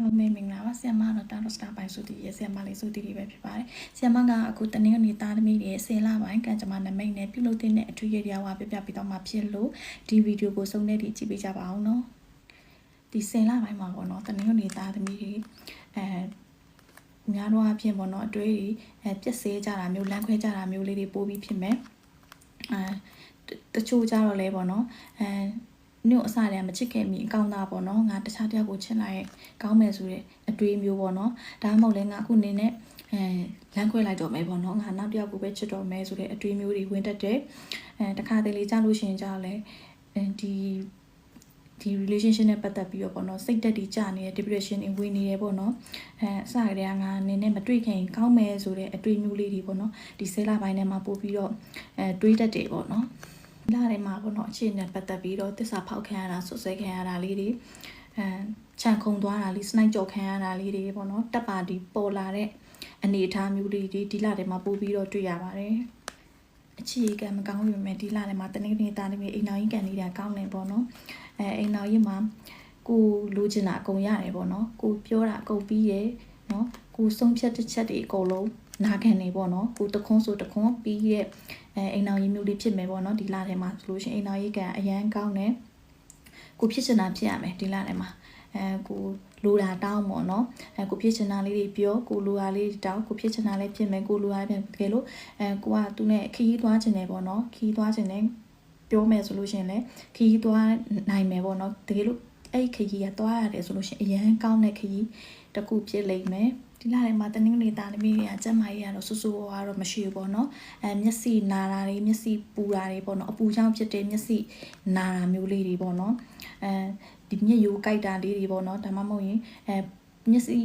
အားလုံးပဲမင်္ဂလာပါဆီယမတော့တာတော့စတာပိုင်းစုတည်ရဲ့ဆီယမလေးစုတည်တွေပဲဖြစ်ပါတယ်ဆီယမကအခုတနင်္ဂနွေသားသမီးတွေဆယ်လပိုင်းကံကြမ္မာနမိတ်နဲ့ပြုလုပ်တဲ့အထူးရည်ရဝါပြပြပြီးတော့မှဖြစ်လို့ဒီဗီဒီယိုကိုစုံနေတိကြည့်ပေးကြပါအောင်နော်ဒီဆယ်လပိုင်းမှာပေါ့နော်တနင်္ဂနွေသားသမီးတွေအဲများတော့အဖြစ်ပေါ့နော်အတွေ့အအဲပြက်စေးကြတာမျိုးလမ်းခွဲကြတာမျိုးလေးတွေပို့ပြီးဖြစ်မယ်အဲတချို့ကြတော့လဲပေါ့နော်အဲ ညို့အစားတွေကမချစ်ခဲ့မိအကောင်းသားပေါ့နော်ငါတခြားတယောက်ကိုချစ်လိုက်ရင်ကောင်းမယ်ဆိုတဲ့အတွေးမျိုးပေါ့နော်ဒါမှမဟုတ်လဲငါအခုနေနဲ့အဲလမ်းခွဲလိုက်တော့မယ်ပေါ့နော်ငါနောက်တယောက်ကိုပဲချစ်တော့မယ်ဆိုတဲ့အတွေးမျိုးတွေဝင်တတ်တယ်အဲတခါတလေကြားလို့ရှိရင်ကြားလဲအဲဒီဒီ relationship နဲ့ပတ်သက်ပြီးတော့ပေါ့နော်စိတ်တက်တီကြနေတဲ့ depression တွေဝင်နေတယ်ပေါ့နော်အဲအစကတည်းကငါအနေနဲ့မတွေ့ခင်ကောင်းမယ်ဆိုတဲ့အတွေ့အမျိုးလေးတွေပေါ့နော်ဒီဆဲလာပိုင်းထဲမှာပို့ပြီးတော့အဲတွေးတတ်တယ်ပေါ့နော် လာထဲမှာပေါ့နော်အခြေအနေပတ်သက်ပြီးတော့တစ္ဆာဖောက်ခံရတာဆွဆွဲခံရတာလေးတွေအဲခြံခုံသွားတာလေးစနိုက်ကြော်ခံရတာလေးတွေပေါ့နော်တက်ပါတီပေါ်လာတဲ့အနေအထားမျိုးလေးတွေဒီလာထဲမှာပို့ပြီးတော့တွေ့ရပါတယ်အခြေခံမကောင်းပြီမဲ့ဒီလာထဲမှာတနေ့နေ့တာနေအိမ်တော်ကြီးကန်နေတာကောင်းနေပေါ့နော်အဲအိမ်တော်ကြီးမှာကိုလိုချင်တာအကုန်ရတယ်ပေါ့နော်ကိုပြောတာအကုန်ပြီးရယ်နော်ကိုဆုံးဖြတ်တဲ့ချက်တွေအကုန်လုံးနာခံနေပေါ့နော်ကိုတခွန်းဆိုတခွန်းပြီးရဲ့ အဲအိမ်တော်ကြီးမျိုးလေးဖြစ်မယ်ပေါ့နော်ဒီလာထဲမှာဆိုလို့ရှိရင်အိမ်တော်ကြီးကန်အရန်ကောင်းတယ်ကိုဖြစ်ချင်တာဖြစ်ရမယ်ဒီလာထဲမှာအဲကိုလိုတာတောင်းပေါ့နော်အဲကိုဖြစ်ချင်တာလေးတွေပြောကိုလိုတာလေးတောင်းကိုဖြစ်ချင်တာလေးဖြစ်မယ်ကိုလိုတာပြန်တကယ်လို့အဲကိုကသူနဲ့ခရီးသွားချင်တယ်ပေါ့နော်ခရီးသွားချင်တယ်ပြောမယ်ဆိုလို့ရှိရင်လည်းခရီးသွားနိုင်မယ်ပေါ့နော်တကယ်လို့အဲ့ခရီးကသွားရတယ်ဆိုလို့ရှိရင်အရန်ကောင်းတဲ့ခရီး တစ်ခုဖြစ်လိမ့်မယ်ဒီလာထဲမှာတနင်္ဂနွေသားသမီးတွေကစက်မကြီးကတော့ဆူဆူဝါတော့မရှိဘူးပေါ့နော်အဲမျက်စိနာတာတွေမျက်စိပူတာတွေပေါ့နော်အပူကြောင့်ဖြစ်တဲ့မျက်စိနာတာမျိုးလေးတွေပေါ့နော်အဲဒီမျက်ရိုးကြိုက်တာလေးတွေပေါ့နော်ဒါမှမဟုတ်ရင်အဲမျက်စိ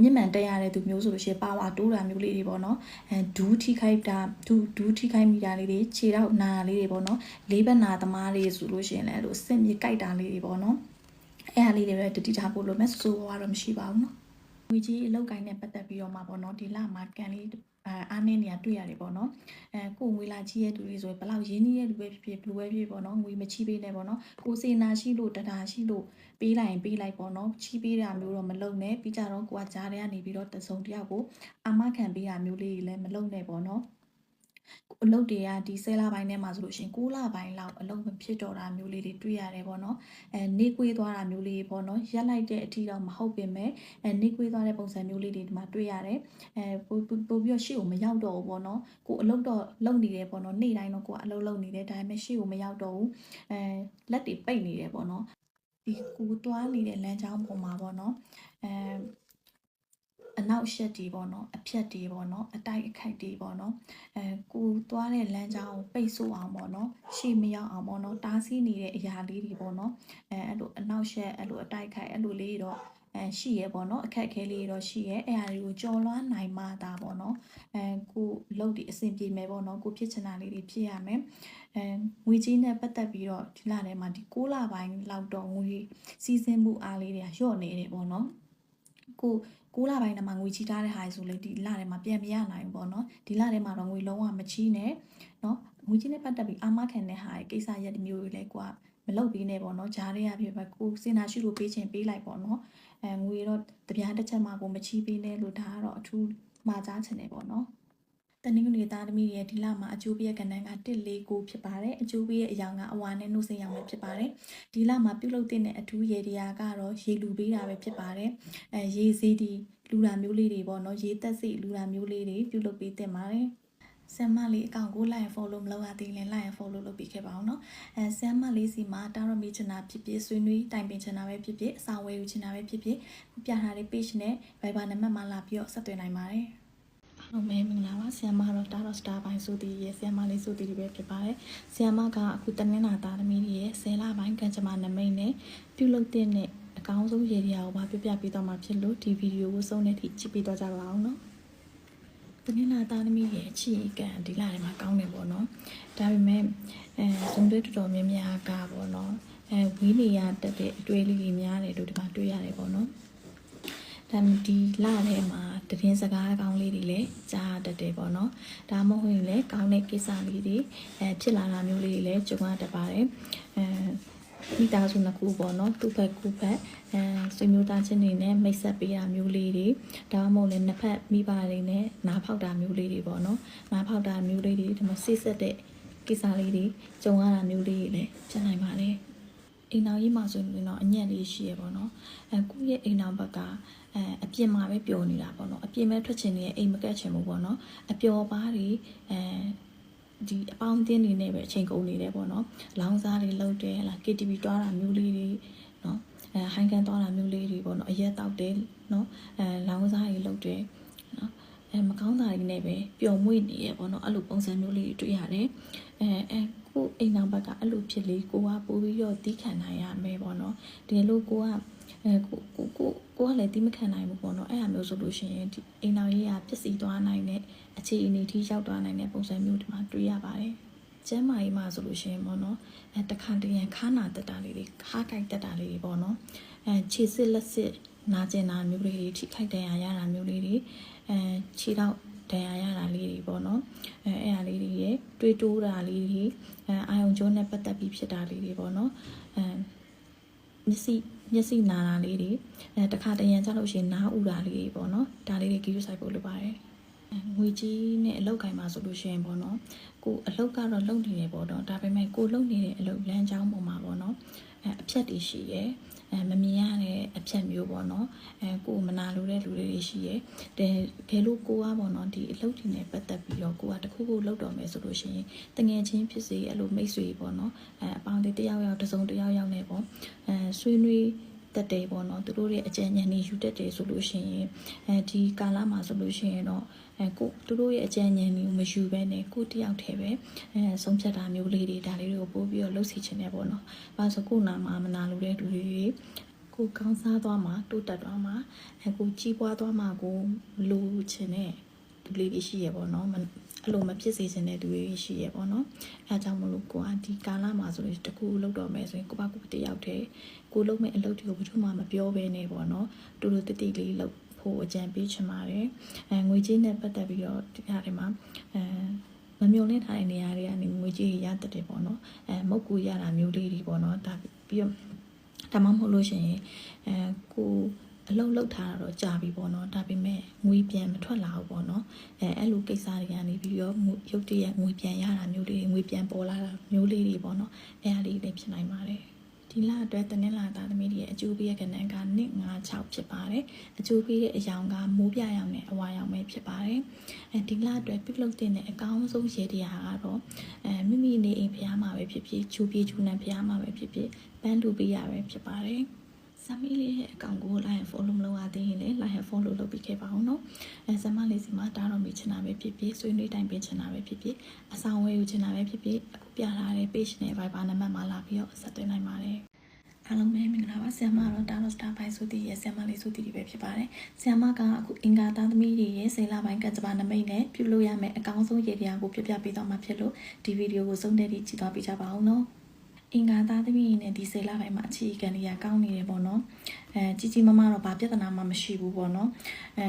မြင့်မှန်တက်ရတဲ့သူမျိုးဆိုလို့ရှိရင်ပါဝါတိုးတာမျိုးလေးတွေပေါ့နော်အဲဒူးထိခိုက်တာဒူးဒူးထိခိုက်မိတာလေးတွေခြေထောက်နာလေးတွေပေါ့နော်လေးဘက်နာသမားလေးဆိုလို့ရှိရင်လည်းအဲ့လိုအဆင့်မြေကြိုက်တာလေးတွေပေါ့နော်အဲ့ဟာလေးတွေပဲတတိထားဖို့လို့မဲ့ဆိုးကတော့မရှိပါဘူးနော် ဝီကြီးအလောက်ကိုင်းနဲ့ပတ်သက်ပြီးတော့မှပေါ့နော်ဒီလမှာကန်လေးအာအားနေနေရတွေ့ရတယ်ပေါ့နော်အဲကိုငွေလာကြီးရဲ့သူတွေဆိုရင်ဘလောက်ရင်းနှီးရဲ့လူပဲဖြစ်ဖြစ်ဘလူပဲဖြစ်ပေါ့နော်ငွေမချီးပေးနဲ့ပေါ့နော်ကိုစေနာရှိလို့တတာရှိလို့ပေးလိုက်ရင်ပေးလိုက်ပေါ့နော်ချီးပေးတာမျိုးတော့မလုပ်နဲ့ပြီးကြတော့ကိုကကြားထဲကနေပြီးတော့တစုံတယောက်ကိုအာမခံပေးတာမျိုးလေးတွေလည်းမလုပ်နဲ့ပေါ့နော် အလုပ်တွေကဒီဆယ်လပိုင်းထဲမှာဆိုလို့ရှိရင်6လပိုင်းလောက်အလုပ်မဖြစ်တော့တာမျိုးလေးတွေတွေ့ရတယ်ပေါ့နော်အဲနေကွေးသွားတာမျိုးလေးပေါ့နော်ရက်လိုက်တဲ့အထီတော့မဟုတ်ပင်မဲ့အဲနေကွေးသွားတဲ့ပုံစံမျိုးလေးတွေဒီမှာတွေ့ရတယ်အဲပို့ပို့ပြီးတော့ရှေ့ကိုမရောက်တော့ဘူးပေါ့နော်ကိုအလုပ်တော့လုပ်နေတယ်ပေါ့နော်နေ့တိုင်းတော့ကိုကအလုပ်လုပ်နေတယ်ဒါပေမဲ့ရှေ့ကိုမရောက်တော့ဘူးအဲလက်တွေပိတ်နေတယ်ပေါ့နော်ဒီကိုသွားနေတဲ့လမ်းကြောင်းပေါ်မှာပေါ့နော်အဲအ နောက်ရှက်တွေပေါ့နော်အဖြတ်တွေပေါ့နော်အတိုက်အခိုက်တွေပေါ့နော်အဲကိုသွားတဲ့လမ်းကြောင်းကိုပိတ်ဆို့အောင်ပေါ့နော်ရှေ့မရောက်အောင်ပေါ့နော်တားဆီးနေတဲ့အရာလေးတွေပေါ့နော်အဲအဲ့လိုအနောက်ရှက်အဲ့လိုအတိုက်ခိုက်အဲ့လိုလေးတော့အဲရှိရဲပေါ့နော်အခက်အခဲလေးတော့ရှိရဲအဲ့ဟာတွေကိုကြော်လွှမ်းနိုင်မှသာပေါ့နော်အဲကိုလုတ်ဒီအဆင်ပြေမယ်ပေါ့နော်ကိုဖြစ်ချင်တာလေးတွေဖြစ်ရမယ်အဲငွေကြီးနဲ့ပတ်သက်ပြီးတော့ဒီလထဲမှာဒီ6လပိုင်းလောက်တော့ငွေစီးဆင်းမှုအားလေးတွေကလျော့နေတယ်ပေါ့နော်ကို 6လပိုင်းထဲမှာငွေချီထားတဲ့ဟာဆိုလေဒီလထဲမှာပြန်မရနိုင်ဘူးပေါ့နော်ဒီလထဲမှာတော့ငွေလုံးဝမချီးနဲ့နော်ငွေကြီးနဲ့ပတ်သက်ပြီးအာမခံတဲ့ဟာရဲ့ကိစ္စရက်မျိုးတွေလဲကွာမလုပ်ပြီးနဲ့ပေါ့နော်ဂျားတွေကဖြစ်ပဲကိုစင်နာရှိလို့ပေးချင်ပေးလိုက်ပေါ့နော်အဲငွေတော့တပြားတစ်ချက်မှကိုမချီးပေးနဲ့လို့ဒါကတော့အထူးမှာကြားချင်တယ်ပေါ့နော် တနင်္ဂနွေသားသမီးရဲ့ဒီလမှာအကျိုးပေးကဏ္ဍက149ဖြစ်ပါတယ်အကျိုးပေးရဲ့အယောင်ကအဝါနဲ့နှုတ်ဆက်ရောင်ပဲဖြစ်ပါတယ်ဒီလမှာပြုလုပ်တဲ့အထူးရေတရားကတော့ရေလူပေးတာပဲဖြစ်ပါတယ်အဲရေစေးဒီလူတာမျိုးလေးတွေပေါ့နော်ရေသက်စိလူတာမျိုးလေးတွေပြုလုပ်ပေးတင်ပါတယ်ဆမ်မလေးအကောင့်ကို like and follow မလုပ်ရသေးရင် like and follow လုပ်ပြီးခဲ့ပါအောင်เนาะအဲဆမ်မလေးစီမှာတာရမီချင်တာဖြစ်ဖြစ်ဆွေးနွေးတိုင်ပင်ချင်တာပဲဖြစ်ဖြစ်အစာဝယ်ယူချင်တာပဲဖြစ်ဖြစ်ပြထားတဲ့ page နဲ့ Viber နံပါတ်မှာလာပြီးတော့ဆက်သွယ်နိုင်ပါတယ် ဟုတ်မယ်မင်္ဂလာပါဆီယမ်မတော့တာတော့စတာပိုင်းဆိုတည်ရဲ့ဆီယမ်မလေးဆိုတည်တွေပဲဖြစ်ပါတယ်ဆီယမ်မကအခုတနင်္လာသားသမီးရဲ့ဆယ်လပိုင်းကံကြမ္မာနမိတ်နဲ့ပြုလုပ်တဲ့အကောင်းဆုံးရေဒီယာကိုပါပြပြပေးတော့မှာဖြစ်လို့ဒီဗီဒီယိုကိုစုံတဲ့အထိကြည့်ပေးတော့ကြပါအောင်နော်တနင်္လာသားသမီးရဲ့အချီကံဒီလာထဲမှာကောင်းတယ်ပေါ့နော်ဒါပေမဲ့အဲဇုံတွေတော်တော်များများကပေါ့နော်အဲဝီးနေရတက်တဲ့အတွေ့အလေးတွေများတယ်လို့ဒီမှာတွေ့ရတယ်ပေါ့နော် ဒါဒီလထဲမှာတည်င်းစကားကောင်းလေးတွေလည်းကြားတတ်တယ်ပေါ့နော်ဒါမှမဟုတ်ရင်လည်းကောင်းတဲ့ကိစ္စလေးတွေအဲဖြစ်လာတာမျိုးလေးတွေလည်းကြုံရတတ်ပါတယ်အဲမိသားစုနှစ်ခုပေါ့နော်သူ့ဘက်ကူဘက်အဲဆွေမျိုးသားချင်းတွေနဲ့မိတ်ဆက်ပေးတာမျိုးလေးတွေဒါမှမဟုတ်လည်းနှစ်ဖက်မိဘတွေနဲ့နားဖောက်တာမျိုးလေးတွေပေါ့နော်နားဖောက်တာမျိုးလေးတွေဒီမှာဆိတ်ဆက်တဲ့ကိစ္စလေးတွေကြုံရတာမျိုးလေးတွေလည်းဖြစ်နိုင်ပါတယ် အိမ်တော်ကြီးမှာဆိုရင်တော့အညံ့လေးရှိရပေါ့နော်အဲကိုယ့်ရဲ့အိမ်တော်ဘက်ကအဲအပြင်မှာပဲပျော်နေတာပေါ့နော်အပြင်မဲ့ထွက်ချင်နေအိမ်မကက်ချင်ဘူးပေါ့နော်အပျော်ပါးတွေအဲဒီအပေါင်းအသင်းတွေနဲ့ပဲအချိန်ကုန်နေတယ်ပေါ့နော်လောင်းစားတွေလုပ်တယ်ဟလာ KTV တွားတာမျိုးလေးတွေနော်အဲဟိုင်းကန်တွားတာမျိုးလေးတွေပေါ့နော်အရက်တောက်တယ်နော်အဲလောင်းစားတွေလုပ်တယ်နော်အဲမကောင်းတာတွေနဲ့ပဲပျော်မွေ့နေရပေါ့နော်အဲ့လိုပုံစံမျိုးလေးတွေတွေ့ရတယ်အဲအဲ ကိုအိမ်နောက်ဘက်ကအဲ့လိုဖြစ်လေကိုကပို့ပြီးတော့တီးခံနိုင်ရမယ်ပေါ့နော်ဒီလိုကိုကအဲကိုကိုကိုကိုကလည်းတီးမခံနိုင်ဘူးပေါ့နော်အဲ့အမျိုးဆိုလို့ရှိရင်ဒီအိမ်နောက်ရေးကပျက်စီးသွားနိုင်တဲ့အခြေအနေထိရောက်သွားနိုင်တဲ့ပုံစံမျိုးဒီမှာတွေ့ရပါတယ်ကျမ်းမာရေးမှာဆိုလို့ရှိရင်ပေါ့နော်အဲတခါတရံခါနာတက်တာလေးတွေခါကြိုက်တက်တာလေးတွေပေါ့နော်အဲခြေစစ်လက်စစ်နာကျင်တာမျိုးလေးတွေထိခိုက်ဒဏ်ရာရတာမျိုးလေးတွေအဲခြေတော့ ဒဏ်ရာရတာလေးတွေပေါ့နော်အဲအဲ့ဒါလေးတွေရတွေးတိုးတာလေးတွေအဲအာယုံကျိုးနဲ့ပတ်သက်ပြီးဖြစ်တာလေးတွေပေါ့နော်အဲမျက်စိမျက်စိနာတာလေးတွေအဲတခါတရံကြလို့ရှိရင်နားဥတာလေးတွေပေါ့နော်ဒါလေးတွေကြည့်ရဆိုင်ဖို့လိုပါတယ်ငွေကြီးနဲ့အလောက်ကင်မှာဆိုလို့ရှိရင်ပေါ့နော်ကိုအလောက်ကတော့လုံနေတယ်ပေါ့နော်ဒါပေမဲ့ကိုလုံနေတဲ့အလောက်လမ်းကြောင်းပေါ်မှာပေါ့နော်အဲအဖြတ်တွေရှိရဲ အဲမမြင်ရတဲ့အဖြတ်မျိုးပေါ့နော်အဲကိုမနာလိုတဲ့လူတွေရှိရဲတဲကဲလို့ကိုကပေါ့နော်ဒီအလုပ်တွေနဲ့ပတ်သက်ပြီးတော့ကိုကတခုခုလုပ်တော်မယ်ဆိုလို့ရှိရင်တငယ်ချင်းဖြစ်စေအဲ့လိုမိတ်ဆွေပေါ့နော်အဲအပေါင်းတွေတယောက်ယောက်တစ်စုံတစ်ယောက်ယောက်နဲ့ပေါ့အဲဆွေးနွေး တက်တယ်ပေါ့နော်သူတို့ရဲ့အကြံဉာဏ်တွေယူတက်တယ်ဆိုလို့ရှိရင်အဲဒီကာလမှာဆိုလို့ရှိရင်တော့အဲကိုသူတို့ရဲ့အကြံဉာဏ်တွေကိုမယူဘဲနဲ့ကိုတယောက်တည်းပဲအဲဆုံးဖြတ်တာမျိုးလေးတွေဒါလေးတွေကိုပို့ပြီးတော့လှုပ်စီချင်တယ်ပေါ့နော်။ဘာလို့ဆိုကိုနာမှာမနာလို့တဲ့လူတွေကိုကောင်းစားသွားမှာတိုးတက်သွားမှာအဲကိုကြီးပွားသွားမှာကိုလိုချင်တဲ့လူလေးတွေရှိရပေါ့နော်။အဲ့လိုမဖြစ်စေချင်တဲ့သူတွေရှိရပေါ့နော်အဲအကြောင်းမလို့ကိုကဒီကာလမှာဆိုရင်တကူလောက်တော့မယ်ဆိုရင်ကိုပါကိုတယောက်တည်း ကိုလုံးမဲ့အလုပ်တွေကိုဘယ်သူမှမပြောဘဲနဲ့ပေါ့နော်တူတူတိတိလေးလောက်ဖို့အကြံပေးချင်ပါတယ်အဲငွေကြေးနဲ့ပတ်သက်ပြီးတော့ဒီဟာတွေမှာအဲမမျောလင့်ထားတဲ့နေရာတွေကနေငွေကြေးရတတ်တယ်ပေါ့နော်အဲမုတ်ကူရတာမျိုးလေးတွေပေါ့နော်ဒါပြီးတော့ဒါမှမဟုတ်လို့ရှိရင်အဲကိုအလုံးလောက်ထားတာတော့ကြာပြီပေါ့နော်ဒါပေမဲ့ငွေပြန်မထွက်လာဘူးပေါ့နော်အဲအဲ့လိုကိစ္စတွေကနေပြီးတော့ရုပ်တရက်ငွေပြန်ရတာမျိုးလေးငွေပြန်ပေါ်လာတာမျိုးလေးတွေပေါ့နော်အဲ့အလေးလေးဖြစ်နိုင်ပါတယ် ဒီလအတွက်တနင်္လာသားသမီးတွေရဲ့အကျိုးပေးရကဏ္ဍက1 5 6ဖြစ်ပါတယ်အကျိုးပေးတဲ့အယောင်ကမိုးပြရောင်နဲ့အဝါရောင်ပဲဖြစ်ပါတယ်အဲဒီလအတွက်ပြုလုပ်တဲ့အကောင်းဆုံးရေတရားကတော့အဲမိမိနေအိမ်ဖျားမှာပဲဖြစ်ဖြစ်ချူပြေချူနံဖျားမှာပဲဖြစ်ဖြစ်ပန်းတူပေးရပဲဖြစ်ပါတယ် ဆမ်မီလေးရဲ့အကောင့်ကို like follow မလုပ်ရသေးရင်လည်း like follow လုပ်ပြီးခဲ့ပါအောင်နော်အဲဆမ်မလေးစီမှာတားတော့မိချင်တာပဲဖြစ်ဖြစ်ဆွေးနွေးတိုင်ပင်ချင်တာပဲဖြစ်ဖြစ်အဆောင်ဝယ်ယူချင်တာပဲဖြစ်ဖြစ်အခုပြထားတဲ့ page နဲ့ Viber နံပါတ်မှာလာပြီးတော့ဆက်သွင်းနိုင်ပါတယ်အားလုံးပဲမင်္ဂလာပါဆရာမတော့တာလို့စတာပိုင်းစုတည်ရဲ့ဆရာမလေးစုတည်ပဲဖြစ်ပါတယ်ဆရာမကအခုအင်္ဂါသားသမီးတွေရဲ့စေလပိုင်းကကြပါနမိတ်နဲ့ပြုလုပ်ရမယ့်အကောင်းဆုံးရည်တရားကိုပြပြပေးတော့မှာဖြစ်လို့ဒီဗီဒီယိုကိုဆုံးတဲ့ဒီကြည့်သွားပေးကြပါအောင်နော် အင်္ဂါသားသမီးနဲ့ဒီစေလပိုင်းမှာအခြေခံတွေကကောင်းနေတယ်ပေါ့နော်အဲကြီးကြီးမမတော့ဘာပြဿနာမှမရှိဘူးပေါ့နော်အဲ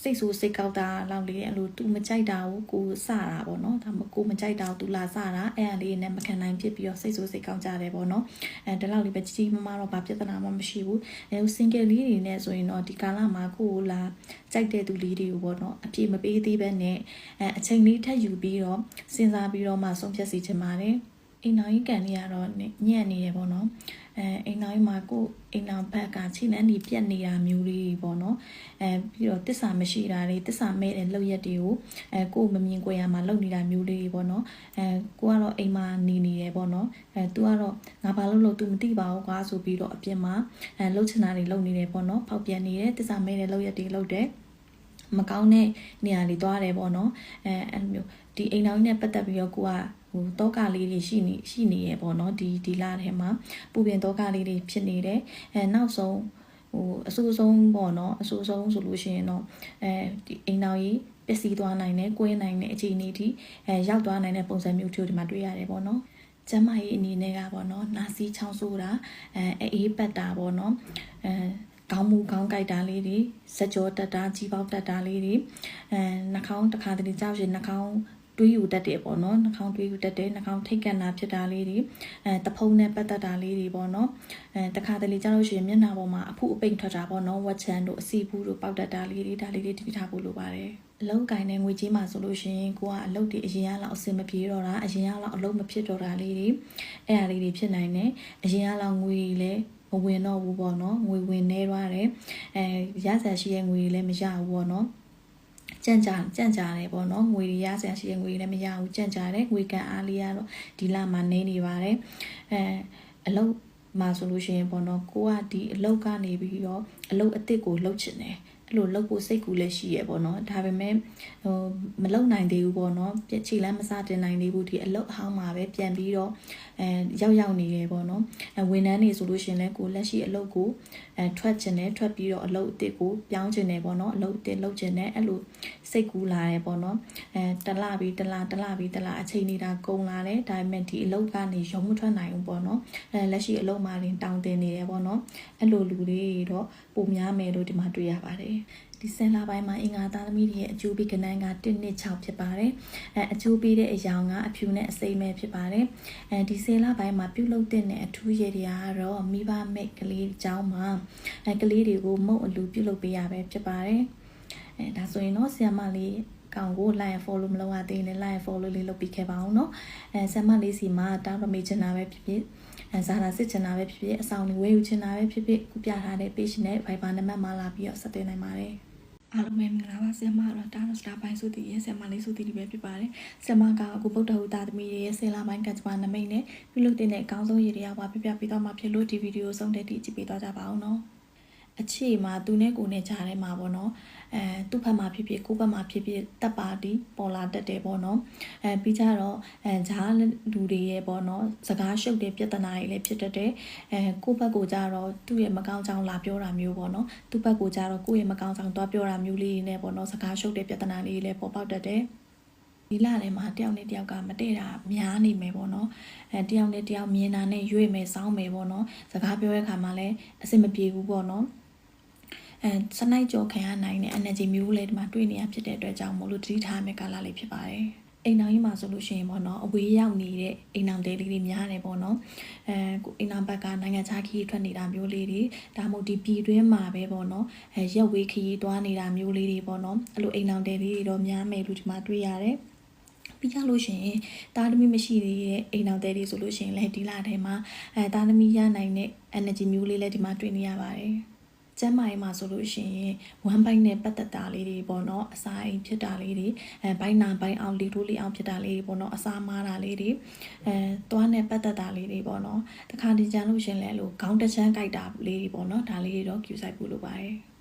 စိတ်ဆိုးစိတ်ကောက်တာလောက်လေးအဲ့လို तू မကြိုက်တာကိုကိုစတာပေါ့နော်ဒါမှကိုမကြိုက်တာကို तू လာစတာအဲ့အလေးနဲ့မခံနိုင်ဖြစ်ပြီးတော့စိတ်ဆိုးစိတ်ကောက်ကြတယ်ပေါ့နော်အဲဒီလောက်လေးပဲကြီးကြီးမမတော့ဘာပြဿနာမှမရှိဘူးအဲ single လေးတွေနဲ့ဆိုရင်တော့ဒီကာလမှာကိုကိုလာကြိုက်တဲ့သူလေးတွေကိုပေါ့နော်အပြည့်မပေးသေးဘဲနဲ့အဲအချိန်လေးထပ်ယူပြီးတော့စဉ်းစားပြီးတော့မှဆုံးဖြတ်စီချင်ပါတယ် အိမ်တော်ကြီးကန်လေးကတော့ညံ့နေတယ်ပေါ့နော်အဲအိမ်တော်ကြီးမှာကိုအိမ်တော်ဘက်ကခြေနှမ်းဒီပြက်နေတာမျိုးလေးပေါ့နော်အဲပြီးတော့တစ္ဆာမရှိတာတွေတစ္ဆာမဲ့တဲ့လောက်ရက်တွေကိုအဲကိုမမြင်ကြရမှာလောက်နေတာမျိုးလေးပေါ့နော်အဲကိုကတော့အိမ်မှာနေနေတယ်ပေါ့နော်အဲ तू ကတော့ငါဘာလို့လို့ तू မသိပါဘူးကွာဆိုပြီးတော့အပြင်မှာအဲလှုပ်ချင်တာတွေလှုပ်နေတယ်ပေါ့နော်ဖောက်ပြန်နေတယ်တစ္ဆာမဲ့တဲ့လောက်ရက်တွေလှုပ်တယ်မကောင်းတဲ့နေရာတွေသွားတယ်ပေါ့နော်အဲအဲ့လိုမျိုးဒီအိမ်တော်ကြီးနဲ့ပတ်သက်ပြီးတော့ကိုက ဟိုတောကလေးတွေရှိနေရှိနေရပေါ့နော်ဒီဒီလာထဲမှာပူပင်တောကလေးတွေဖြစ်နေတယ်အဲနောက်ဆုံးဟိုအဆိုးဆုံးပေါ့နော်အဆိုးဆုံးဆိုလို့ရှိရင်တော့အဲဒီအိမ်တော်ကြီးပျက်စီးသွားနိုင်တယ်၊ကွင်းနိုင်တဲ့အခြေအနေထိအဲရောက်သွားနိုင်တဲ့ပုံစံမျိုးတွေဒီမှာတွေ့ရတယ်ပေါ့နော်။ကျမကြီးအနေနဲ့ကပေါ့နော်နာစီချောင်းဆိုးတာအဲအေးပတ်တာပေါ့နော်အဲခေါင်းမူခေါင်းကြိုက်တာလေးတွေစကြောတက်တာကြီးပေါက်တက်တာလေးတွေအဲနှာခေါင်းတစ်ခါတလေကြောက်ရင်နှာခေါင်း တွေးယူတတ်တယ်ပေါ့နော်နှာခေါင်းတွေးယူတတ်တယ်နှာခေါင်းထိတ်ကန်တာဖြစ်တာလေးတွေအဲတဖုံနဲ့ပတ်သက်တာလေးတွေပေါ့နော်အဲတခါတလေကြားလို့ရှိရင်မျက်နှာပေါ်မှာအဖုအပိန်ထွက်တာပေါ့နော်ဝက်ချန်တို့အစီဘူးတို့ပေါက်တတ်တာလေးတွေဒါလေးတွေတတိထားဖို့လိုပါတယ်အလုံးကင်တဲ့ငွေကြီးမှာဆိုလို့ရှိရင်ကိုကအလုပ်တွေအရင်ကလောက်အဆင်မပြေတော့တာအရင်ကလောက်အလုပ်မဖြစ်တော့တာလေးတွေအဲ့အရာလေးတွေဖြစ်နိုင်တယ်အရင်ကလောက်ငွေလည်းမဝင်တော့ဘူးပေါ့နော်ငွေဝင်နေသွားတယ်အဲရစရာရှိတဲ့ငွေတွေလည်းမရဘူးပေါ့နော် ကြံ့ကြာကြံ့ကြာတယ်ပေါ့နော်ငွေတွေရစရာရှိတဲ့ငွေတွေလည်းမရဘူးကြံ့ကြာတယ်ငွေကန်အားလေးကတော့ဒီလမှာနေနေပါတယ်အဲအလုပ်မှာဆိုလို့ရှိရင်ပေါ့နော်ကိုကဒီအလုပ်ကနေပြီးတော့အလုပ်အစ်စ်ကိုလုပ်ချင်တယ် အဲ့လိုလုပ်ဖို့စိတ်ကူးလည်းရှိရပေါ့နော်ဒါပေမဲ့ဟိုမလုပ်နိုင်သေးဘူးပေါ့နော်ပြက်ချီလမ်းမစတင်နိုင်သေးဘူးဒီအလုပ်အဟောင်းမှာပဲပြန်ပြီးတော့အဲရောက်ရောက်နေတယ်ပေါ့နော်အဲဝန်ထမ်းတွေဆိုလို့ရှိရင်လည်းကိုလက်ရှိအလုပ်ကိုအဲထွက်ချင်တယ်ထွက်ပြီးတော့အလုပ်အစ်စ်ကိုပြောင်းချင်တယ်ပေါ့နော်အလုပ်အစ်စ်လုပ်ချင်တယ်အဲ့လို စိတ်ကူးလာတယ်ပေါ့နော်အဲတလပြီးတလတလပြီးတလအချိန်နေတာကုန်လာတယ်ဒါပေမဲ့ဒီအလုပ်ကနေရုံမထွက်နိုင်ဘူးပေါ့နော်အဲလက်ရှိအလုပ်မှာတင်တောင်းတင်နေတယ်ပေါ့နော်အဲ့လိုလူတွေတော့ပုံများမယ်လို့ဒီမှာတွေ့ရပါတယ်ဒီဆင်လာပိုင်းမှာအင်္ဂါသားသမီးတွေရဲ့အကျိုးပေးကဏ္ဍက126ဖြစ်ပါတယ်အဲအကျိုးပေးတဲ့အယောင်ကအဖြူနဲ့အစိမ်းပဲဖြစ်ပါတယ်အဲဒီဆင်လာပိုင်းမှာပြုလုပ်တဲ့အထူးရည်တွေကတော့မိဘမိတ်ကလေးအကြောင်းမှာအဲကလေးတွေကိုမုတ်အလူပြုလုပ်ပေးရပဲဖြစ်ပါတယ် အဲဒါဆိုရင်တော့ဆီယမလေးကောင်ကို like follow မလုပ်ရသေးရင် like follow လေးလုပ်ပြီးခဲ့ပါအောင်เนาะအဲဆမ်မလေးစီမှာတောင်းပမေချင်တာပဲဖြစ်ဖြစ်အဲဇာတာစစ်ချင်တာပဲဖြစ်ဖြစ်အဆောင်တွေဝယ်ယူချင်တာပဲဖြစ်ဖြစ်ခုပြထားတဲ့ page နဲ့ Viber နံပါတ်မှာလာပြီးတော့ဆက်သွယ်နိုင်ပါတယ်အားလုံးပဲမင်္ဂလာပါဆရာမတော့တာစတာပိုင်းစုတည်ရဲ့ဆရာမလေးစုတည်ဒီပဲဖြစ်ပါတယ်ဆရာမကအခုဗုဒ္ဓဟူသားသမီးရဲ့ဆယ်လပိုင်းကကြပါနမိတ်နဲ့ပြုလုပ်တဲ့အကောင်းဆုံးရည်တရားပါပြပြပေးတော့မှာဖြစ်လို့ဒီဗီဒီယိုဆုံးတဲ့ဒီကြည့်ပေးတော့ကြပါအောင်နော်အခြေမှာသူနဲ့ကိုနဲ့ကြားထဲမှာပေါ့နော် အဲသူ့ဘက်မှာဖြစ်ဖြစ်ကိုယ့်ဘက်မှာဖြစ်ဖြစ်တပ်ပါတီပေါ်လာတတ်တယ်ပေါ့နော်အဲပြီးကြတော့အဲဂျားလူတွေရဲ့ပေါ့နော်စကားရှုပ်တဲ့ပြဿနာတွေလည်းဖြစ်တတ်တယ်အဲကိုယ့်ဘက်ကိုကြတော့သူ့ရဲ့မကောင်းကြောင်လာပြောတာမျိုးပေါ့နော်သူ့ဘက်ကိုကြတော့ကိုယ့်ရဲ့မကောင်းကြောင်သွားပြောတာမျိုးလေးတွေနဲ့ပေါ့နော်စကားရှုပ်တဲ့ပြဿနာလေးတွေလည်းပေါ်ပေါက်တတ်တယ်ဒီလထဲမှာတယောက်နဲ့တယောက်ကမတည့်တာများနေမယ်ပေါ့နော်အဲတယောက်နဲ့တယောက်မြင်တာနဲ့ရွေ့မယ်စောင်းမယ်ပေါ့နော်စကားပြောတဲ့ခါမှာလည်းအဆင်မပြေဘူးပေါ့နော် အဲစနိုက်ကြောခံရနိုင်တဲ့ energy မျိုးလေးဒီမှာတွေ့နေရဖြစ်တဲ့အတွက်ကြောင့်မို့လို့တတိထားမယ့်ကာလလေးဖြစ်ပါတယ်အိမ်တော်ကြီးမှာဆိုလို့ရှိရင်ပေါ့နော်အဝေးရောက်နေတဲ့အိမ်တော်တဲလေးတွေများတယ်ပေါ့နော်အဲအိမ်တော်ဘက်ကနိုင်ငံခြားခီးထွက်နေတာမျိုးလေးတွေဒါမှမဟုတ်ဒီပြည်တွင်းမှာပဲပေါ့နော်အဲရက်ဝေးခီးသွားနေတာမျိုးလေးတွေပေါ့နော်အဲ့လိုအိမ်တော်တဲလေးတွေတော့များမယ်လို့ဒီမှာတွေ့ရတယ်ပြီးကြလို့ရှိရင်တာသမီမရှိသေးတဲ့အိမ်တော်တဲတွေဆိုလို့ရှိရင်လည်းဒီလထဲမှာအဲတာသမီရနိုင်တဲ့ energy မျိုးလေးလည်းဒီမှာတွေ့နေရပါတယ် ကျမ်းမာရေးမှာဆိုလို့ရှိရင်ဝမ်ဘိုင်းနဲ့ပတ်သက်တာလေးတွေပေါ့နော်အစာအိမ်ဖြစ်တာလေးတွေအဲဘိုင်းနာဘိုင်းအောင်လီတိုးလေးအောင်ဖြစ်တာလေးတွေပေါ့နော်အစာမားတာလေးတွေအဲသွားနဲ့ပတ်သက်တာလေးတွေပေါ့နော်တခါဒီကြမ်းလို့ရှင်လဲလို့ခေါင်းတချမ်းကြိုက်တာလေးတွေပေါ့နော်ဒါလေးတွေတော့ကျူဆိုင်ဖို့လိုပါတယ်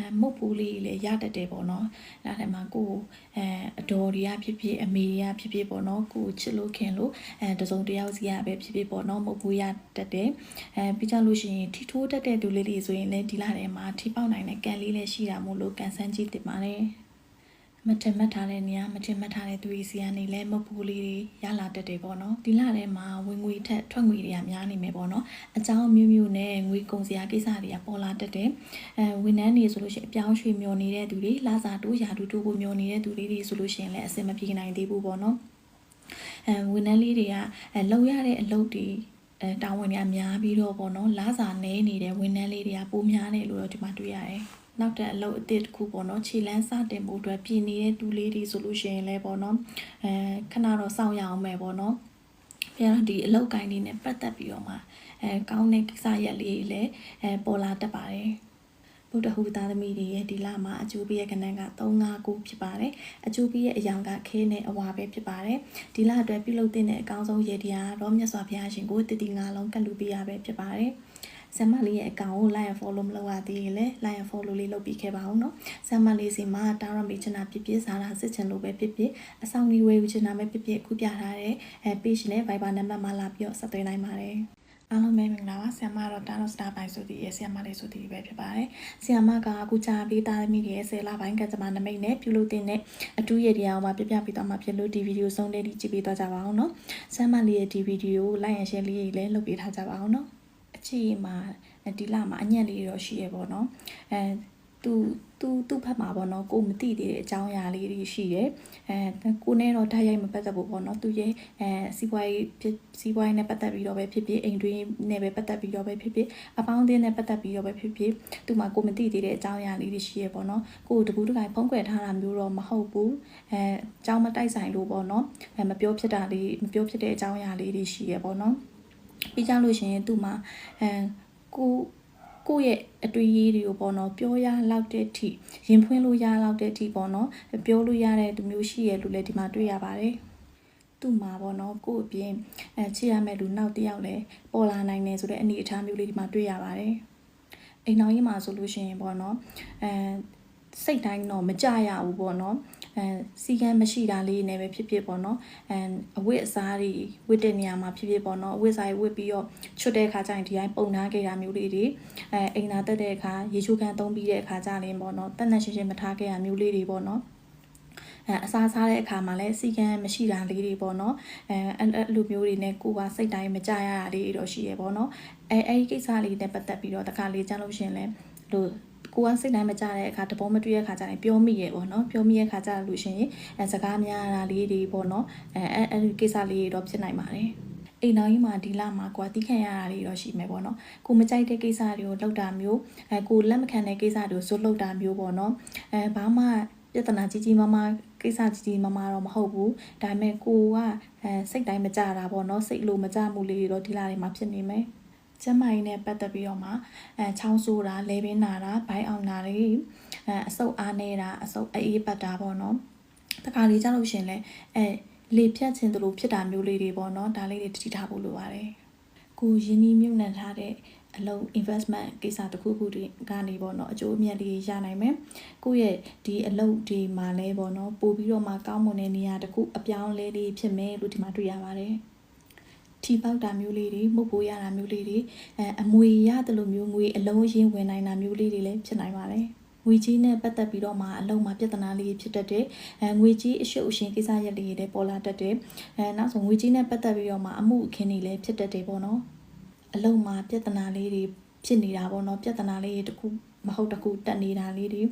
အဲမုတ်ပူးလေးလည်းရတတ်တယ်ပေါ့နော်။ဒါထဲမှာကိုအဲအတော်တွေကဖြစ်ဖြစ်အမေတွေကဖြစ်ဖြစ်ပေါ့နော်ကိုချစ်လို့ခင်လို့အဲတစုံတယောက်စီကပဲဖြစ်ဖြစ်ပေါ့နော်မုတ်ပူးရတတ်တယ်။အဲပြီးကြလို့ရှိရင်ထီထိုးတတ်တဲ့သူလေးတွေဆိုရင်လည်းဒီလထဲမှာထီပေါက်နိုင်တဲ့ကန်လေးလည်းရှိတာမို့လို့ကန်ဆန်းကြည့်တင်ပါတယ်။ မထင်မှတ်ထားတဲ့နေရာမထင်မှတ်ထားတဲ့သူတွေစီကနေလဲမပူလေးတွေရလာတတ်တယ်ပေါ့နော်ဒီလထဲမှာဝင်ငွေထက်ထွက်ငွေတွေကများနေမယ်ပေါ့နော်အကြောင်းမျိုးမျိုးနဲ့ငွေကုန်စရာကိစ္စတွေကပေါ်လာတတ်တယ်အဲဝန်ထမ်းတွေဆိုလို့ရှိရင်အပြောင်းရွှေ့မျောနေတဲ့သူတွေလာစာတိုးရာတူတိုးကိုမျောနေတဲ့သူတွေတွေဆိုလို့ရှိရင်လည်းအဆင်မပြေနိုင်သေးဘူးပေါ့နော်အဲဝန်ထမ်းလေးတွေကအဲလောက်ရတဲ့အလုပ်တွေအဲတာဝန်တွေကများပြီးတော့ပေါ့နော်လာစာနေနေတဲ့ဝန်ထမ်းလေးတွေကပိုများတယ်လို့တော့ဒီမှာတွေ့ရတယ် နောက်တဲ့အလုပ်အသစ်တစ်ခုပေါ့နော်ခြေလန်းစတင်ဖို့အတွက်ပြည်နေတဲ့တူလေးတွေဆိုလို့ရှိရင်လည်းပေါ့နော်အဲခဏတော့စောင့်ရအောင်မယ်ပေါ့နော်ပြန်တော့ဒီအလုပ်ကိုင်းလေးနဲ့ပတ်သက်ပြီးတော့မှအဲကောင်းတဲ့ကိစ္စရက်လေးတွေလည်းအဲပေါ်လာတတ်ပါတယ်ဗုဒ္ဓဟူသားသမီးတွေရဲ့ဒီလမှာအကျိုးပေးရဲ့ကဏ္ဍက359ဖြစ်ပါတယ်အကျိုးပေးရဲ့အယောင်ကခဲနဲ့အဝါပဲဖြစ်ပါတယ်ဒီလအတွက်ပြုလုပ်တဲ့အကောင်းဆုံးရည်တရားတော့မြတ်စွာဘုရားရှင်ကိုတည်တည်ငါလုံးကတ်လူပေးရပဲဖြစ်ပါတယ် ဆမ်မလေးရဲ့အကောင့်ကို like and follow မလုပ်ရသေးရင်လည်း like and follow လေးလုပ်ပြီးခဲ့ပါအောင်နော်ဆမ်မလေးစီမှာတာရမေချနာဖြစ်ဖြစ်စားတာစစ်ချင်လို့ပဲဖြစ်ဖြစ်အဆောင်ကြီးဝယ်ယူချင်တာပဲဖြစ်ဖြစ်အခုပြထားတဲ့အဲ page နဲ့ Viber နံပါတ်မှာလာပြီးတော့ဆက်သွယ်နိုင်ပါတယ်အားလုံးပဲမင်္ဂလာပါဆ iam မတော့တာတော့စတာပိုင်းဆိုပြီးရဲ့ဆ iam မလေးဆိုပြီးပဲဖြစ်ပါတယ်ဆ iam မကအခုကြာပြီးသားသမီးတွေရဲ့ဆယ်လပိုင်းကကြမနမိတ်နဲ့ပြုလုပ်တဲ့အတူရတရားမှာပြပြပြီးတော့မှဖြစ်လို့ဒီဗီဒီယိုဆုံးတဲ့ဒီကြည့်ပေးတော့ကြပါအောင်နော်ဆ iam မလေးရဲ့ဒီဗီဒီယို like and share လေးလည်းလုပ်ပေးထားကြပါအောင်နော် အခြေမှာဒီလမှာအညက်လေးတော့ရှိရပေါ့နော်အဲသူသူသူ့ဖက်မှာပေါ့နော်ကိုမသိသေးတဲ့အကြောင်းအရာလေးတွေရှိတယ်အဲကိုနဲ့တော့ဓာတ်ရိုက်မပတ်သက်ဘူးပေါ့နော်သူရဲ့အဲစီးပွားရေးဖြစ်စီးပွားရေးနဲ့ပတ်သက်ပြီးတော့ပဲဖြစ်ဖြစ်အိမ်တွင်းနဲ့ပဲပတ်သက်ပြီးတော့ပဲဖြစ်ဖြစ်အပေါင်းအသင်းနဲ့ပတ်သက်ပြီးတော့ပဲဖြစ်ဖြစ်သူ့မှာကိုမသိသေးတဲ့အကြောင်းအရာလေးတွေရှိရပေါ့နော်ကိုတကူးတကိုင်ဖုံးကွယ်ထားတာမျိုးတော့မဟုတ်ဘူးအဲအကြောင်းမတိုက်ဆိုင်လို့ပေါ့နော်အဲမပြောဖြစ်တာလေးမပြောဖြစ်တဲ့အကြောင်းအရာလေးတွေရှိရပေါ့နော် ပြီးကြလို့ရှိရင်သူ့မှာအဲကိုကိုယ့်ရဲ့အတွေ့အကြုံတွေကိုပေါ့နော်ပြောရလောက်တဲ့အထိရင်ဖွင့်လို့ရလောက်တဲ့အထိပေါ့နော်ပြောလို့ရတဲ့သူမျိုးရှိရလို့လည်းဒီမှာတွေ့ရပါတယ်သူ့မှာပေါ့နော်ကိုယ့်အပြင်အဲချစ်ရမယ့်လူနောက်တစ်ယောက်လည်းပေါ်လာနိုင်တယ်ဆိုတဲ့အနေအထားမျိုးလေးဒီမှာတွေ့ရပါတယ်အိမ်တော်ကြီးမှာဆိုလို့ရှိရင်ပေါ့နော်အဲစိတ်တိုင်းတော့မကြရဘူးပေါ့နော် အဲစီကံမရှိတာလေးနဲ့ပဲဖြစ်ဖြစ်ပေါ့နော်အဲအဝတ်အစားတွေဝတ်တဲ့နေရာမှာဖြစ်ဖြစ်ပေါ့နော်အဝတ်စားတွေဝတ်ပြီးတော့ချွတ်တဲ့အခါကျရင်ဒီတိုင်းပုံနာခဲ့တာမျိုးလေးတွေအဲအိမ်သာတက်တဲ့အခါရေချိုးကန်သုံးပြီးတဲ့အခါကျရင်ပေါ့နော်တက်တက်ရှင်းရှင်းမထားခဲ့ရမျိုးလေးတွေပေါ့နော်အဲအစားစားတဲ့အခါမှာလည်းစီကံမရှိတာလေးတွေပေါ့နော်အဲအဲ့လိုမျိုးတွေနဲ့ကိုယ်ကစိတ်တိုင်းမကြရတာလေးတွေတော့ရှိရပေါ့နော်အဲအဲ့ဒီကိစ္စလေးနဲ့ပတ်သက်ပြီးတော့တခါလေးကြားလို့ရှရင်လဲလို့ ကိုကစိတ်တိုင်းမကြတဲ့အခါတဘောမတွေ့တဲ့အခါကျရင်ပြောမိရဲ့ပေါ့နော်ပြောမိရဲ့အခါကျလို့ရှိရင်အဲစကားများတာလေးတွေပေါ့နော်အဲအဲအဲ့ဒီကိစ္စလေးတွေတော့ဖြစ်နိုင်ပါတယ်အိမ်တော်ကြီးမှာဒီလမှာကွာတီးခံရတာတွေတော့ရှိမယ်ပေါ့နော်ကိုမကြိုက်တဲ့ကိစ္စတွေကိုလောက်တာမျိုးအဲကိုလက်မခံတဲ့ကိစ္စတွေကိုဇွတ်လောက်တာမျိုးပေါ့နော်အဲဘာမှပြဿနာကြီးကြီးမားမားကိစ္စကြီးကြီးမားမားတော့မဟုတ်ဘူးဒါပေမဲ့ကိုကအဲစိတ်တိုင်းမကြတာပေါ့နော်စိတ်လိုမကြမှုလေးတွေတော့ဒီလတွေမှာဖြစ်နေမယ် ကျမကြီးနဲ့ပတ်သက်ပြီးတော့မှအဲချောင်းဆိုးတာလေပင်နာတာဘိုင်းအောင်တာတွေအဲအဆုပ်အားနေတာအဆုပ်အေးပတ်တာပေါ့နော်တခါလေးကြားလို့ရှင်လဲအဲလေဖြတ်ခြင်းတို့ဖြစ်တာမျိုးလေးတွေပေါ့နော်ဒါလေးတွေတတိထားဖို့လိုပါတယ်ကိုရင်းနှီးမြုပ်နှံထားတဲ့အလုံး investment ကိစ္စတစ်ခုခုတွေကနေပေါ့နော်အကျိုးအမြတ်တွေရနိုင်မယ်ကိုယ့်ရဲ့ဒီအလုပ်ဒီမှာလဲပေါ့နော်ပို့ပြီးတော့မှကောင်းမွန်တဲ့နေရာတစ်ခုအပြောင်းလဲလေးဖြစ်မယ်လို့ဒီမှာတွေ့ရပါတယ် ထီပေါက်တာမျိုးလေးတွေမှုတ်ပိုးရတာမျိုးလေးတွေအဲအမွေရတယ်လို့မျိုးငွေအလုံးရင်းဝင်နိုင်တာမျိုးလေးတွေလည်းဖြစ်နိုင်ပါတယ်ငွေကြီးနဲ့ပတ်သက်ပြီးတော့မှအလုံးမှာပြဿနာလေးဖြစ်တတ်တယ်။အဲငွေကြီးအရှုပ်အရှင်ကိစ္စရက်လေးတွေပေါ်လာတတ်တယ်။အဲနောက်ဆုံးငွေကြီးနဲ့ပတ်သက်ပြီးတော့မှအမှုအခင်းတွေလည်းဖြစ်တတ်တယ်ပေါ့နော်။အလုံးမှာပြဿနာလေးတွေဖြစ်နေတာပေါ့နော်။ပြဿနာလေးတွေတခုမဟုတ်တခုတက်နေတာလေးတွေ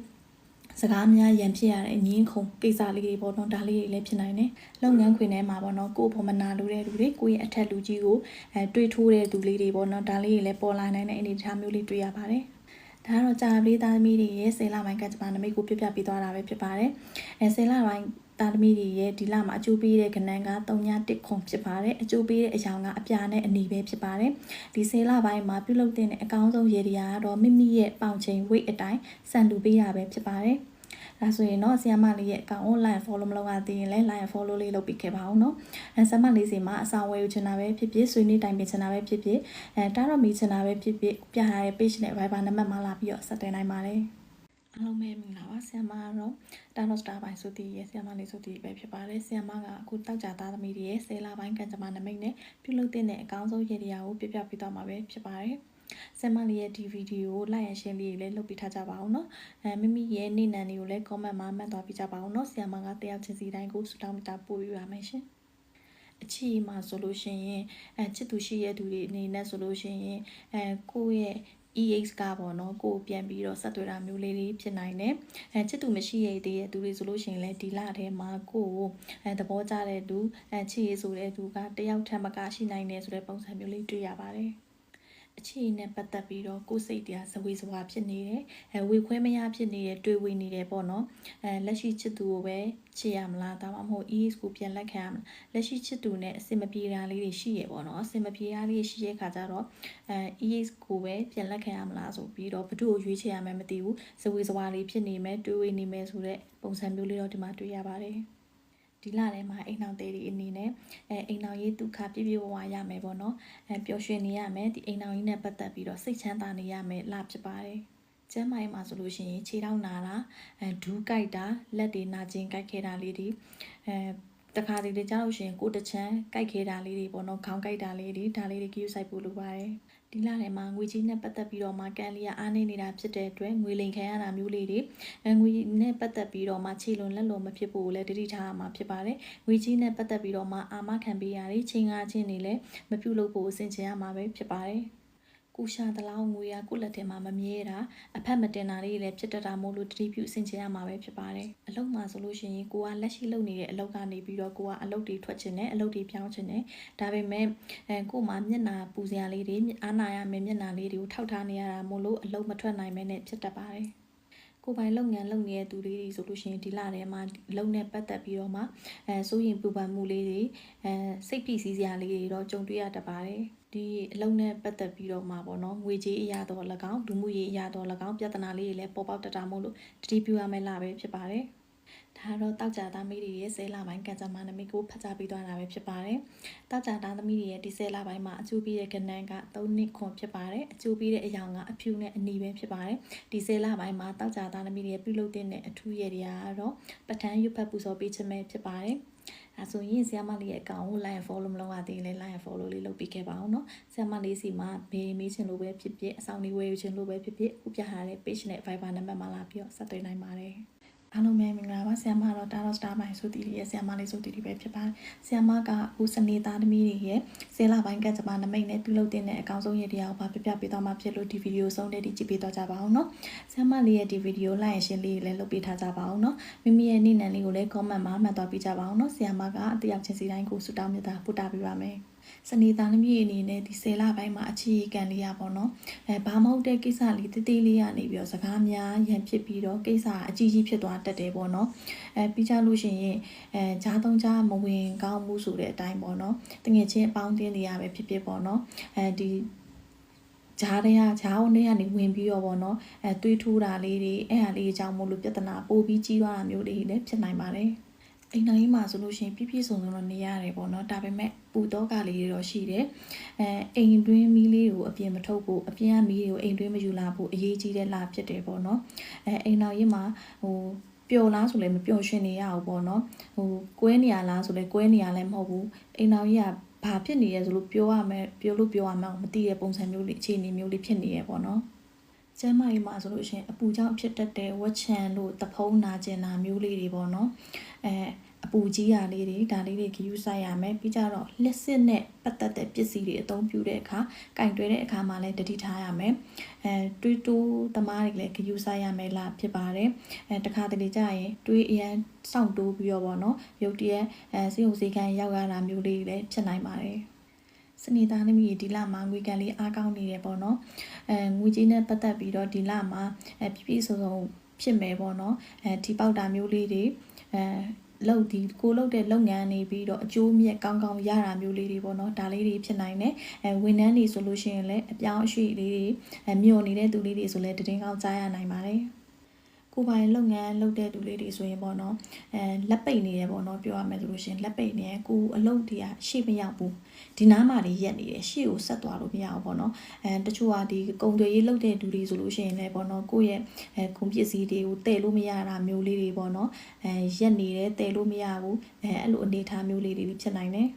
စကားများရန်ဖြစ်ရတဲ့အငင်းခုံကိစ္စလေးတွေပေါ့နော်ဒါလေးတွေလည်းဖြစ်နိုင်တယ်လုပ်ငန်းခွင်ထဲမှာပေါ့နော်ကိုယ်ပေါ်မနာလိုတဲ့လူတွေကိုယ့်ရဲ့အထက်လူကြီးကိုအဲတွေးထိုးတဲ့သူလေးတွေပေါ့နော်ဒါလေးတွေလည်းပေါ်လာနိုင်တဲ့အနေအထားမျိုးလေးတွေ့ရပါတယ်ဒါကတော့ကြာပလေးသားသမီးတွေရဲ့ဆယ်လပိုင်းကကြမှာနမိတ်ကိုပြပြပေးသွားတာပဲဖြစ်ပါတယ်အဲဆယ်လပိုင်း သားသမီးတွေရဲ့ဒီလမှာအကျိုးပေးတဲ့ကဏ္ဍက3.1ခုဖြစ်ပါတယ်အကျိုးပေးတဲ့အရာကအပြာနဲ့အနီပဲဖြစ်ပါတယ်ဒီဆယ်လပိုင်းမှာပြုလုပ်တဲ့အကောင်းဆုံးရေဒီယာကတော့မိမိရဲ့ပေါင်ချိန် weight အတိုင်းစံတူပေးရပဲဖြစ်ပါတယ်ဒါဆိုရင်တော့ဆီယမလေးရဲ့အကောင့် online follow မလုပ်ရသေးရင်လည်း line follow လေးလုပ်ပြီးခဲ့ပါအောင်နော်အဲဆမလေးစီမှာအဆောင်ဝယ်ယူချင်တာပဲဖြစ်ဖြစ်ဆွေးနွေးတိုင်ပင်ချင်တာပဲဖြစ်ဖြစ်အဲတားတော့မိချင်တာပဲဖြစ်ဖြစ်ပြထားတဲ့ page နဲ့ Viber နံပါတ်မှာလာပြီးတော့ဆက်သွယ်နိုင်ပါတယ် အားလုံးပဲမင်္ဂလာပါဆရာမကတော့တာနိုစတာပိုင်းဆိုတည်ရဲ့ဆရာမလေးဆိုတည်ပဲဖြစ်ပါတယ်ဆရာမကအခုတောက်ကြသားသမီးတွေရဲ့ဆယ်လပိုင်းကံကြမ္မာနမိတ်နဲ့ပြုလုပ်တဲ့အကောင်းဆုံးရည်ရည်ကိုပြပြပေးသွားမှာပဲဖြစ်ပါတယ်ဆမ်မလေးရဲ့ဒီဗီဒီယိုကို like and share လေးလည်းလုပ်ပေးထားကြပါအောင်နော်အဲမိမိရဲ့နေ့နံတွေကိုလည်း comment မှာမှတ်သွားပြကြပါအောင်နော်ဆရာမကတယောက်ချင်းစီတိုင်းကိုစတောင်းမတာပို့ပြပါမယ်ရှင်အချီမှာဆိုလို့ရှိရင်အဲချစ်သူရှိရဲ့သူတွေအနေနဲ့ဆိုလို့ရှိရင်အဲကိုယ့်ရဲ့ EX ကပေါ့နော်ကိုပြန်ပြီးတော့ဆက်သွယ်တာမျိုးလေးတွေဖြစ်နိုင်တယ်အဲချစ်သူမရှိရသေးတဲ့သူတွေဆိုလို့ရှိရင်လည်းဒီလထဲမှာကိုကိုအဲသဘောကျတဲ့သူအဲချစ်ရဆိုတဲ့သူကတယောက်ထက်မကရှိနိုင်တယ်ဆိုတဲ့ပုံစံမျိုးလေးတွေ့ရပါတယ် အခြေအနေနဲ့ပတ်သက်ပြီးတော့ကိုယ်စိတ်တရားဇဝေဇဝါဖြစ်နေတယ်အဲဝေခွဲမရဖြစ်နေတယ်တွေ့ဝေနေတယ်ပေါ့နော်အဲလက်ရှိချစ်သူကိုပဲချစ်ရမလားဒါမှမဟုတ် ES ကိုပြန်လက်ခံရမလားလက်ရှိချစ်သူနဲ့အစင်မပြေတာလေးတွေရှိရပေါ့နော်အစင်မပြေတာလေးရှိရဲ့ခါကျတော့အဲ ES ကိုပဲပြန်လက်ခံရမလားဆိုပြီးတော့ဘသူ့ကိုရွေးချယ်ရမယ်မသိဘူးဇဝေဇဝါလေးဖြစ်နေမယ်တွေ့ဝေနေမယ်ဆိုတဲ့ပုံစံမျိုးလေးတော့ဒီမှာတွေ့ရပါတယ် ဒီလထဲမှာအိမ်အောင်သေးတွေအနေနဲ့အဲအိမ်အောင်ရေးဒုက္ခပြပြဝဝရမယ်ပေါ့နော်အဲပျော်ရွှင်နေရမယ်ဒီအိမ်အောင်ရေးနဲ့ပတ်သက်ပြီးတော့စိတ်ချမ်းသာနေရမယ်လဖြစ်ပါတယ်ကျမ်းမိုင်းမှာဆိုလို့ရှိရင်ခြေထောက်နာတာအဲဒူးကြိုက်တာလက်တွေနာကျင်ကြိုက်ခဲတာလေးတွေအဲတခါတလေကြားလို့ရှိရင်ကိုတချမ်းကြိုက်ခဲတာလေးတွေပေါ့နော်ခေါင်းကြိုက်တာလေးတွေဒါလေးတွေကြည့်ဆိုင်ဖို့လိုပါတယ် ဒီလထဲမှာငွေကြီးနဲ့ပတ်သက်ပြီးတော့မှကန်လီယာအားနေနေတာဖြစ်တဲ့အတွက်ငွေလိမ်ခံရတာမျိုးလေးတွေငွေနဲ့ပတ်သက်ပြီးတော့မှခြေလွန်လက်လွန်မဖြစ်ဖို့လည်းတတိထားရမှာဖြစ်ပါတယ်ငွေကြီးနဲ့ပတ်သက်ပြီးတော့မှအာမခံပေးရတယ်ချိန်ကားချင်းတွေလည်းမပြုတ်လို့ဖို့အဆင်ချင်ရမှာပဲဖြစ်ပါတယ် ကိုရှာတလောင်းငွေရကိုလက်ထဲမှာမမြဲတာအဖက်မတင်တာလေးတွေလည်းဖြစ်တတ်တာမို့လို့တတိပြုအဆင်ချင်ရမှာပဲဖြစ်ပါတယ်အလုပ်မှာဆိုလို့ရှိရင်ကိုကလက်ရှိလုပ်နေတဲ့အလုပ်ကနေပြီးတော့ကိုကအလုပ်တွေထွက်ချင်တယ်အလုပ်တွေပြောင်းချင်တယ်ဒါပေမဲ့အဲကို့မှာမျက်နာပူစရာလေးတွေအားနာရမယ်မျက်နာလေးတွေကိုထောက်ထားနေရတာမို့လို့အလုပ်မထွက်နိုင်မဲနဲ့ဖြစ်တတ်ပါတယ်ကိုယ်ပိုင်လုပ်ငန်းလုပ်နေတဲ့သူလေးတွေဆိုလို့ရှိရင်ဒီလထဲမှာလုံနဲ့ပတ်သက်ပြီးတော့မှအဲစိုးရင်ပူပန်မှုလေးတွေအဲစိတ်ဖိစီးစရာလေးတွေတော့ကြုံတွေ့ရတတ်ပါတယ် ဒီအလုံးနဲ့ပတ်သက်ပြီးတော့မှပေါ့နော်ငွေကြေးအရာတော့၎င်းဒုမှုရေးအရာတော့၎င်းပြဿနာလေးတွေလည်းပေါ်ပေါက်တတ်တာမို့လို့တတိပြုရမယ့်လပဲဖြစ်ပါတယ်ဒါကတော့တောက်ကြသားမီးတွေရဲ့ဆဲလာပိုင်းကံကြမ္မာနမိတ်ကိုဖတ်ကြားပေးသွားတာပဲဖြစ်ပါတယ်။တောက်ကြသားသမီးတွေရဲ့ဒီဆဲလာပိုင်းမှာအကျိုးပေးတဲ့ကဏ္ဍက3နှစ်ခွန်ဖြစ်ပါတယ်။အကျိုးပေးတဲ့အယောင်ကအဖြူနဲ့အနီပဲဖြစ်ပါတယ်။ဒီဆဲလာပိုင်းမှာတောက်ကြသားသမီးတွေရဲ့ပြုလုပ်တဲ့အထူးရည်တွေကတော့ပဋ္ဌာန်းရွတ်ဖတ်ပူဇော်ပေးခြင်းပဲဖြစ်ပါတယ်။ ဒါဆိုရင်ဆရာမလေးရဲ့အကောင့်ကို like and follow မလုပ်ရသေးရင်လည်း like and follow လေးလုပ်ပေးခဲ့ပါအောင်နော်ဆရာမလေးစီမှာမေးမေးချင်လို့ပဲဖြစ်ဖြစ်အဆောင်လေးဝယ်ယူချင်လို့ပဲဖြစ်ဖြစ်ခုပြထားတဲ့ page နဲ့ Viber နံပါတ်မှာလာပြီးတော့ဆက်သွယ်နိုင်ပါတယ် အားလုံးပဲမင်္ဂလာပါဆရာမတော့တာတော့ star ပိုင်းဆိုတီလေးရဲ့ဆရာမလေးဆိုတီလေးပဲဖြစ်ပါတယ်ဆရာမကအခုစနေသားသမီးတွေရဲ့ဆယ်လပိုင်းကကြမ္မာနမိတ်နဲ့ပြုလုပ်တဲ့အကောင်းဆုံးရည်တရားကိုပါပြပြပေးသွားမှာဖြစ်လို့ဒီဗီဒီယိုဆုံးတဲ့ဒီကြည့်ပေးသွားကြပါအောင်နော်ဆရာမလေးရဲ့ဒီဗီဒီယိုလိုက်ရရှင်းလေးလည်းလုပ်ပေးထားကြပါအောင်နော်မိမိရဲ့နေ့နံလေးကိုလည်း comment မှာမှတ်သွားပေးကြပါအောင်နော်ဆရာမကအတယောက်ချင်းစီတိုင်းကိုဆုတောင်းမြတ်တာပို့တာပေးပါမယ်စနေသားသမီးအနေနဲ့ဒီဆယ်လပိုင်းမှာအခြေခံလေးရပါတော့အဲဘာမဟုတ်တဲ့ကိစ္စလေးတေးသေးလေးရနေပြီးတော့စကားများရန်ဖြစ်ပြီးတော့ကိစ္စအကြီးကြီးဖြစ်သွားတတ်တယ်ပေါ့နော်အဲပြီးကြလို့ရှိရင်အဲဂျားသုံးကြားမဝင်ကောင်းမှုဆိုတဲ့အတိုင်းပေါ့နော်တငယ်ချင်းအပေါင်းအသင်းတွေရပဲဖြစ်ဖြစ်ပေါ့နော်အဲဒီဂျားတွေကဂျားဝင်တွေကနေဝင်ပြီးတော့ပေါ့နော်အဲတွေးထိုးတာလေးတွေအဲ့ဟာလေးအကြောင်းမို့လို့ပြဿနာပိုပြီးကြီးသွားတာမျိုးတွေလည်းဖြစ်နိုင်ပါတယ်အိမ်တော်ကြီးမှာဆိုလို့ရှိရင်ပြည့်ပြည့်စုံစုံတော့နေရတယ်ပေါ့နော်ဒါပေမဲ့ပူ တော့ကလေးတွေတော့ရှိတယ်အဲအိမ်တွင်းမီးလေးကိုအပြင်မထုတ်ဖို့အပြင်ကမီးတွေကိုအိမ်တွင်းမယူလာဖို့အရေးကြီးတဲ့လာဖြစ်တယ်ပေါ့နော်အဲအိမ်တော်ကြီးမှာဟိုပျော်လားဆိုလည်းမပျော်ရွှင်နေရဘူးပေါ့နော်ဟိုကွဲနေရလားဆိုလည်းကွဲနေရလည်းမဟုတ်ဘူးအိမ်တော်ကြီးကဘာဖြစ်နေရဲဆိုလို့ပြောရမယ်ပြောလို့ပြောရမယ်မသိတဲ့ပုံစံမျိုးလေးအခြေအနေမျိုးလေးဖြစ်နေရဲပေါ့နော်ကျမ်းမာရေးမှာဆိုလို့ရှိရင်အပူကြောင့်ဖြစ်တတ်တဲ့ဝက်ချံတို့တဖုံးနာကျင်နာမျိုးလေးတွေပေါ့နော်အဲ အပူကြီးရာလေးတွေဒါလေးတွေဂရုစိုက်ရမယ်ပြီးကြတော့လက်စစ်နဲ့ပတ်သက်တဲ့ပစ္စည်းတွေအသုံးပြုတဲ့အခါကင်တွဲတဲ့အခါမှာလည်းတတိထားရမယ်အဲတွေးတိုးသမားတွေလည်းဂရုစိုက်ရမယ်လားဖြစ်ပါတယ်အဲတခါတလေကြရင်တွေးအရန်စောင့်တိုးပြီးတော့ပေါ့နော်ရုတ်တရက်အဲစေုံစေကန်ရောက်ရတာမျိုးလေးလည်းဖြစ်နိုင်ပါတယ်စနေသားသမီးဒီလမှာငွေကန်လေးအားကောင်းနေတယ်ပေါ့နော်အဲငွေကြီးနဲ့ပတ်သက်ပြီးတော့ဒီလမှာအဲပြည့်ပြည့်စုံစုံဖြစ်မယ်ပေါ့နော်အဲဒီပေါက်တာမျိုးလေးတွေအဲ လုပ်ဒီကိုလုပ်တဲ့လုပ်ငန်းနေပြီးတော့အကျိုးမြတ်ကောင်းကောင်းရတာမျိုးလေးတွေပေါ့နော်ဒါလေးတွေဖြစ်နိုင်တယ်အဲဝန်ထမ်းတွေဆိုလို့ရှိရင်လည်းအပြောင်းအရွှေ့လေးတွေအမျော်နေတဲ့သူလေးတွေဆိုလည်းတည်င်းကောင်းကြားရနိုင်ပါတယ် ကိုပိုင်လုပ်ငန်းလုပ်တဲ့သူလေးတွေဆိုရင်ပေါ့နော်အဲလက်ပိတ်နေတယ်ပေါ့နော်ပြောရမယ်ဆိုလို့ရှိရင်လက်ပိတ်နေရကိုအလုပ်တွေကရှေ့မရောက်ဘူးဒီနားမှာတွေရက်နေတယ်ရှေ့ကိုဆက်သွားလို့မရဘူးပေါ့နော်အဲတချို့ကဒီကုံတွေရေးလုပ်တဲ့သူတွေဆိုလို့ရှိရင်လည်းပေါ့နော်ကိုယ့်ရဲ့အဲကွန်ပစ္စည်းတွေကိုတည်လို့မရတာမျိုးလေးတွေပေါ့နော်အဲရက်နေတယ်တည်လို့မရဘူးအဲအဲ့လိုအနေအထားမျိုးလေးတွေဖြစ်နိုင်တယ်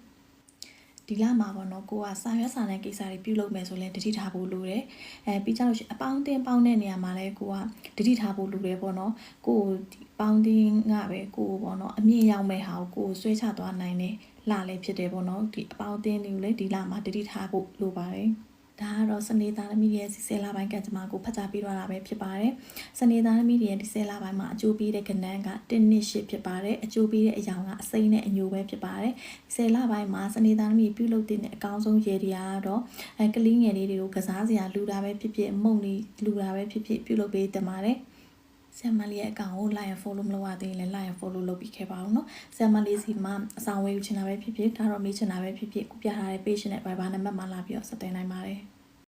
ဒီလမှာပေါ့နော်ကိုကစာရွက်စာတမ်းကိစ္စတွေပြုလုပ်မယ်ဆိုလဲတတိထားဖို့လိုတယ်အဲပြီးကြလို့ရှိရင်အပေါင်းအသင်းပေါင်းတဲ့နေရာမှာလဲကိုကတတိထားဖို့လိုတယ်ပေါ့နော်ကိုဒီပေါင်းတင်းကပဲကိုပေါ့နော်အမြင့်ရောက်မဲ့ဟာကိုကိုဆွဲချသွားနိုင်တယ်လလည်းဖြစ်တယ်ပေါ့နော်ဒီအပေါင်းအသင်းတွေကိုလည်းဒီလမှာတတိထားဖို့လိုပါတယ် ဒါကတော့စနေသားသမီးရဲ့စီဆယ်လပိုင်းကံကြမ္မာကိုဖတ်ကြားပေးတော့တာပဲဖြစ်ပါတယ်။စနေသားသမီးရဲ့ဒီဆယ်လပိုင်းမှာအကျိုးပေးတဲ့ကဏ္ဍက1နှစ်8ဖြစ်ပါတယ်။အကျိုးပေးတဲ့အရာကအစိမ့်နဲ့အညိုပဲဖြစ်ပါတယ်။ဆယ်လပိုင်းမှာစနေသားသမီးပြုလုပ်တဲ့အကောင်းဆုံးရည်တရားကတော့အဲကလေးငယ်လေးတွေကိုကစားစရာလူတာပဲဖြစ်ဖြစ်မုံလေးလူတာပဲဖြစ်ဖြစ်ပြုလုပ်ပေးတင်ပါတယ်။ ဆမ်မလေးရဲ့အကောင့်ကို like and follow မလုပ်ရသေးရင်လည်း like and follow လုပ်ပြီးခဲ့ပါအောင်နော်ဆမ်မလေးစီမှာအဆောင်ဝယ်ယူချင်တာပဲဖြစ်ဖြစ်ဒါတော့မေးချင်တာပဲဖြစ်ဖြစ်ကိုပြထားတဲ့ page နဲ့ Viber နံပါတ်မှာလာပြီးတော့ဆက်သွယ်နိုင်ပါတယ်